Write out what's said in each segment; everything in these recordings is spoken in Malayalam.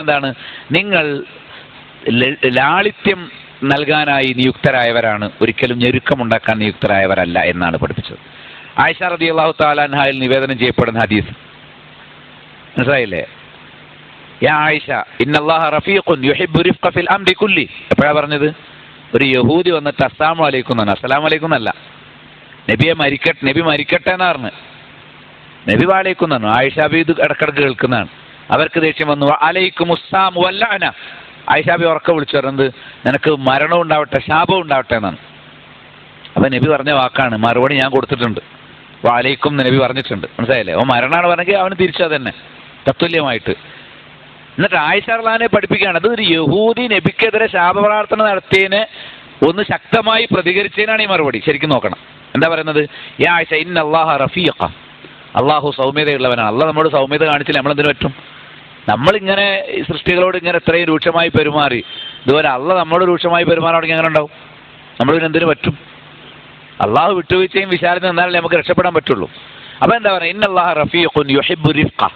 എന്താണ്? നിങ്ങൾ ലാളിത്യം നൽകാനായി നിയുക്തരായവരാണ്. ഒരിക്കലും ഞെരുക്കമുണ്ടാക്കാൻ നിയുക്തരായവരല്ല എന്നാണ് പഠിപ്പിച്ചത്. ആയിഷ റബി അള്ളാഹു താലാൻഹായിൽ നിവേദനം ചെയ്യപ്പെടുന്ന ഹദീസ്. മനസ്സിലായില്ലേ? യാ ആയിഷ റഫീഖുൻ യുഹിബ്ബു റിഫ്ഖ ഫിൽ അംരി എപ്പോഴാ പറഞ്ഞത്? ഒരു യഹൂദി വന്നിട്ട് അസ്സാം വലൈക്കും എന്നാണ് അസ്സലാം വലൈക്കും എന്നല്ല. നബിയെ മരിക്കട്ടെ നബി മരിക്കട്ടെ എന്ന് പറഞ്ഞു. നബി വാലൈക്കും എന്നാണ് ആയിഷ ബി ഇടക്കിടക്ക് കേൾക്കുന്നതാണ്. അവർക്ക് ദേഷ്യം വന്നു. അലൈക്കും ഉസ്സാം വല്ലാന ഐഷാബി ഉറക്ക വിളിച്ചു പറഞ്ഞത് നിനക്ക് മരണം ഉണ്ടാവട്ടെ ശാപം ഉണ്ടാവട്ടെ എന്നാണ്. അപ്പൊ നബി പറഞ്ഞ വാക്കാണ് മറുപടി ഞാൻ കൊടുത്തിട്ടുണ്ട്. വാലൈക്കും നബി പറഞ്ഞിട്ടുണ്ട്. മനസ്സിലായില്ലേ? ഓ മരണമാണ് പറഞ്ഞെങ്കിൽ അവന് തിരിച്ചത് തന്നെ തത്തുല്യമായിട്ട്. എന്നിട്ട് ആയിഷാർലാനെ പഠിപ്പിക്കുകയാണ് അത് ഒരു യഹൂദി നബിക്കെതിരെ ശാപപ്രാർത്ഥന നടത്തിയതിന് ഒന്ന് ശക്തമായി പ്രതികരിച്ചതിനാണ് ഈ മറുപടി. ശരിക്കും നോക്കണം. എന്താ പറയുന്നത്? യാ ആയിഷ ഇന്ന അള്ളാഹ റഫീഖ. അള്ളാഹു സൗമ്യതയുള്ളവനാണ്. അള്ളാഹ് നമ്മുടെ സൗമ്യത കാണിച്ചില്ല നമ്മളെന്തിനു പറ്റും? നമ്മളിങ്ങനെ സൃഷ്ടികളോട് ഇങ്ങനെ ഇത്രയും രൂക്ഷമായി പെരുമാറി ഇതുപോലെ അള്ള നമ്മളോട് രൂക്ഷമായി പെരുമാറുകയാണെങ്കിൽ അങ്ങനെ ഉണ്ടാവും നമ്മൾ പിന്നെ എന്തിനു പറ്റും? അള്ളാഹു വിട്ടുവീഴ്ചയും വിശാലത നിന്നാലേ നമുക്ക് രക്ഷപ്പെടാൻ പറ്റുള്ളൂ. അപ്പൊ എന്താ പറയുക? ഇന്ന അള്ളാഹ റഫീഖുൻ യുഹിബ്ബു റിഫ്ഖ.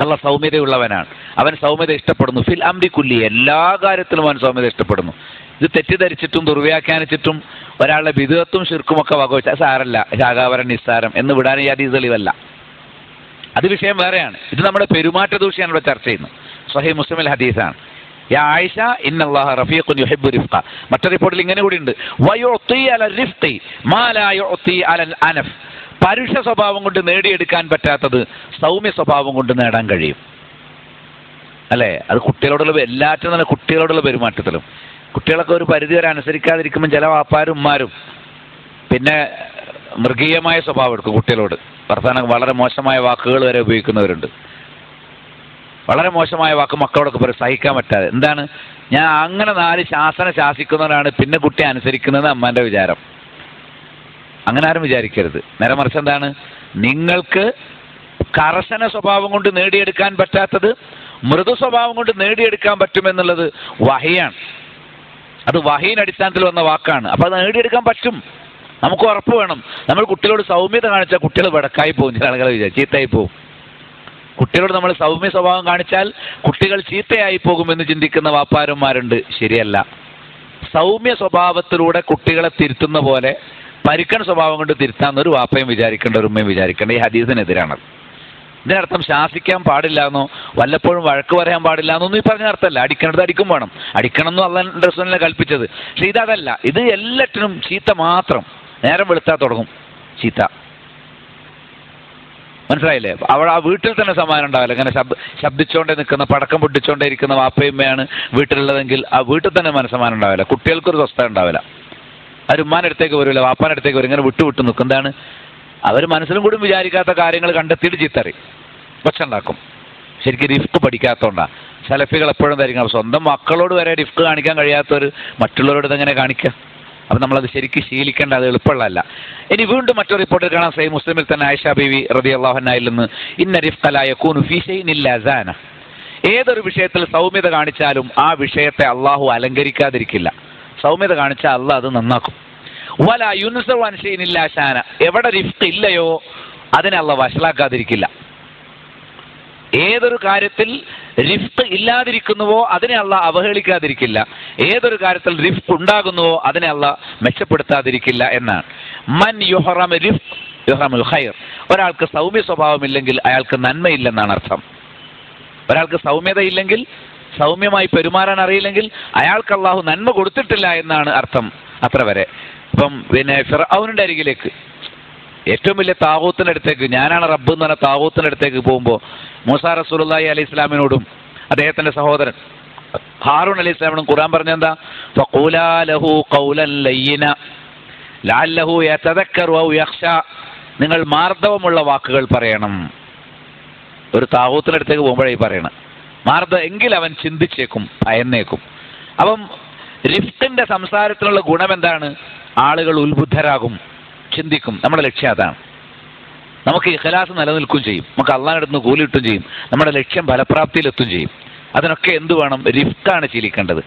അള്ള സൗമ്യതയുള്ളവനാണ്. അവൻ സൗമ്യത ഇഷ്ടപ്പെടുന്നു. ഫിൽ അംബി കുല്ലി. എല്ലാ കാര്യത്തിലും അവൻ സൗമ്യത ഇഷ്ടപ്പെടുന്നു. ഇത് തെറ്റിദ്ധരിച്ചിട്ടും ദുർവ്യാഖ്യാനിച്ചിട്ടും ഒരാളുടെ വിധത്വം ശിർക്കുമൊക്കെ വകവെച്ച സാരല്ല. ശാഖാവരൻ നിസ്സാരം. എന്ന് വിടാൻ ഈ തെളിവല്ല. അത് വിഷയം വേറെയാണ്. ഇത് നമ്മുടെ പെരുമാറ്റ ദൂഷ്യാണ് ഇവിടെ ചർച്ച ചെയ്യുന്നത്. സഹി മുസ്ലിമിൽ ഹദീസാണ്. യാ ആയിഷ റഫീഖുൻ യുഹിബ്ബു റിഫ്ഖ. മറ്റൊരു റിപ്പോർട്ടിൽ ഇങ്ങനെ കൂടി ഉണ്ട്. അല റിഫ്ഖി മാ അനഫ്. പരുഷ സ്വഭാവം കൊണ്ട് നേടിയെടുക്കാൻ പറ്റാത്തത് സൗമ്യ സ്വഭാവം കൊണ്ട് നേടാൻ കഴിയും. അല്ലേ? അത് കുട്ടികളോടുള്ള എല്ലാറ്റിനും തന്നെ കുട്ടികളോടുള്ള പെരുമാറ്റത്തിലും. കുട്ടികളൊക്കെ ഒരു പരിധി വരെ അനുസരിക്കാതിരിക്കുമ്പോൾ ചില വാപ്പാരും ഉമ്മാരും പിന്നെ മൃഗീയമായ സ്വഭാവം എടുക്കും കുട്ടികളോട്. വർത്തമാനം വളരെ മോശമായ വാക്കുകൾ വരെ ഉപയോഗിക്കുന്നവരുണ്ട്. വളരെ മോശമായ വാക്ക് മക്കളോടൊക്കെ പറയും സഹിക്കാൻ പറ്റാതെ. എന്താണ്? ഞാൻ അങ്ങനെ നാല് ശാസന ശാസിക്കുന്നവരാണ് പിന്നെ കുട്ടിയെ അനുസരിക്കുന്നത് അമ്മാന്റെ വിചാരം. അങ്ങനെ ആരും വിചാരിക്കരുത്. നേരെ മറിച്ച് എന്താണ്? നിങ്ങൾക്ക് കർശന സ്വഭാവം കൊണ്ട് നേടിയെടുക്കാൻ പറ്റാത്തത് മൃദു സ്വഭാവം കൊണ്ട് നേടിയെടുക്കാൻ പറ്റുമെന്നുള്ളത് വഹയാണ്. അത് വഹയിൻ അടിസ്ഥാനത്തിൽ വന്ന വാക്കാണ്. അപ്പൊ അത് നേടിയെടുക്കാൻ പറ്റും. നമുക്ക് ഉറപ്പ് വേണം. നമ്മൾ കുട്ടികളോട് സൗമ്യത കാണിച്ചാൽ കുട്ടികൾ വടക്കായി പോകും. ചില ആളുകളെ വിചാരിച്ചു ചീത്തയായി പോകും. കുട്ടികളോട് നമ്മൾ സൗമ്യ സ്വഭാവം കാണിച്ചാൽ കുട്ടികൾ ചീത്തയായി പോകുമെന്ന് ചിന്തിക്കുന്ന വാപ്പാരന്മാരുണ്ട്. ശരിയല്ല. സൗമ്യ സ്വഭാവത്തിലൂടെ കുട്ടികളെ തിരുത്തുന്ന പോലെ പരിക്കണ സ്വഭാവം കൊണ്ട് തിരുത്താൻ ഒരു വാപ്പയും വിചാരിക്കേണ്ട ഒരു ഉമ്മയും വിചാരിക്കേണ്ട. ഈ ഹദീസിനെതിരാണത് ഇതിനർത്ഥം ശാസിക്കാൻ പാടില്ല എന്നോ വല്ലപ്പോഴും വഴക്ക് പറയാൻ പാടില്ല എന്നൊന്നും ഈ പറഞ്ഞ അർത്ഥമല്ല. അടിക്കണത് അടിക്കും വേണം. അടിക്കണം എന്നും റസൂലിനെ കൽപ്പിച്ചത്. പക്ഷെ ഇതല്ല. ഇത് എല്ലാറ്റിനും ചീത്ത മാത്രം. നേരം വെളുത്താൽ തുടങ്ങും. ചീത്ത. മനസ്സിലായില്ലേ? അവൾ ആ വീട്ടിൽ തന്നെ സമാനം ഉണ്ടാവില്ല. ഇങ്ങനെ ശബ്ദ ശബ്ദിച്ചുകൊണ്ടേ നിൽക്കുന്ന പടക്കം പൊട്ടിച്ചുകൊണ്ടേ ഇരിക്കുന്ന വാപ്പയമ്മയാണ് വീട്ടിലുള്ളതെങ്കിൽ ആ വീട്ടിൽ തന്നെ മനസ്സമാനം ഉണ്ടാവില്ല. കുട്ടികൾക്കൊരു സ്വസ്ഥത ഉണ്ടാവില്ല. അവർ ഉമ്മാനടുത്തേക്ക് വരില്ല വാപ്പാനടുത്തേക്ക് വരും ഇങ്ങനെ വിട്ടു വിട്ടു നിൽക്കും. എന്താണ്? അവർ മനസ്സിലും കൂടി വിചാരിക്കാത്ത കാര്യങ്ങൾ കണ്ടെത്തിയിട്ട് ചീത്തറി പക്ഷെ ഉണ്ടാക്കും. ശരിക്കും റിഫ്ക്ക് പഠിക്കാത്തതുകൊണ്ടാണ് സെലഫികൾ എപ്പോഴും ധരിക്കണം സ്വന്തം മക്കളോട് വരെ റിഫ്ക്ക് കാണിക്കാൻ കഴിയാത്തവർ മറ്റുള്ളവരോട് ഇതെങ്ങനെ കാണിക്കുക? അപ്പം നമ്മളത് ശരിക്കും ശീലിക്കേണ്ട അത് എളുപ്പമുള്ളതല്ല. ഇനി വീണ്ടും മറ്റൊരു റിപ്പോർട്ടിൽ കാണാം. സൈ മുസ്ലിമിൽ തന്നെ ആയിഷ ബീവി റബി അള്ളാഹുനായിൽ നിന്ന് ഇന്ന റിഫ്തലായ കൂനു സാന. ഏതൊരു വിഷയത്തിൽ സൗമ്യത കാണിച്ചാലും ആ വിഷയത്തെ അള്ളാഹു അലങ്കരിക്കാതിരിക്കില്ല. സൗമ്യത കാണിച്ചാൽ അള്ളാഹ് അത് നന്നാക്കും. വല സാന. എവിടെ റിഫ്റ്റ് ഇല്ലയോ അതിനെ അള്ള വഷളാക്കാതിരിക്കില്ല. ഏതൊരു കാര്യത്തിൽ റിഫ്ക്ക് ഇല്ലാതിരിക്കുന്നുവോ അതിനെ അല്ല അവഹേളിക്കാതിരിക്കില്ല. ഏതൊരു കാര്യത്തിൽ റിഫ്റ്റ് ഉണ്ടാകുന്നുവോ അതിനെ അല്ല മെച്ചപ്പെടുത്താതിരിക്കില്ല എന്നാണ്. മൻ യുഹറം റിഫ് യുഹറമുൽ ഖൈർ. ഒരാൾക്ക് സൗമ്യ സ്വഭാവമില്ലെങ്കിൽ അയാൾക്ക് നന്മയില്ലെന്നാണ് അർത്ഥം. ഒരാൾക്ക് സൗമ്യത ഇല്ലെങ്കിൽ സൗമ്യമായി പെരുമാറാൻ അറിയില്ലെങ്കിൽ അയാൾക്ക് അള്ളാഹു നന്മ കൊടുത്തിട്ടില്ല എന്നാണ് അർത്ഥം അത്ര വരെ ഇപ്പം പിന്നെ ഫിറൌനിന്റെ അരികിലേക്ക്. ഏറ്റവും വലിയ താവൂത്തിന്റെ അടുത്തേക്ക് ഞാനാണ് റബ്ബ് എന്ന് പറഞ്ഞ താവൂത്തിന്റെ അടുത്തേക്ക് പോകുമ്പോൾ മൂസാ റസൂലി അലൈഹി ഇസ്ലാമിനോടും അദ്ദേഹത്തിന്റെ സഹോദരൻ ഹാറൂൺ അലൈഹി ഇസ്ലാമിനും ഖുറാൻ പറഞ്ഞെന്താ നിങ്ങൾ മാർദ്ദവമുള്ള വാക്കുകൾ പറയണം. ഒരു താവൂത്തിന്റെ അടുത്തേക്ക് പോകുമ്പോഴേ പറയണം. മാർദ്ദ എങ്കിൽ അവൻ ചിന്തിച്ചേക്കും ഭയന്നേക്കും. അപ്പം റിഫ്റ്റിന്റെ സംസാരത്തിനുള്ള ഗുണം എന്താണ്? ആളുകൾ ഉത്ബുദ്ധരാകും. ചിന്തിക്കും. നമ്മുടെ ലക്ഷ്യം അതാണ്. നമുക്ക് ഇഖലാസ് നിലനിൽക്കുകയും ചെയ്യും. നമുക്ക് അള്ളാഹിനടുത്ത് കൂലി കിട്ടുകയും ചെയ്യും. നമ്മുടെ ലക്ഷ്യം ഫലപ്രാപ്തിയിലെത്തുകയും ചെയ്യും. അതിനൊക്കെ എന്ത് വേണം? റിഫ്റ്റാണ് ശീലിക്കേണ്ടത്.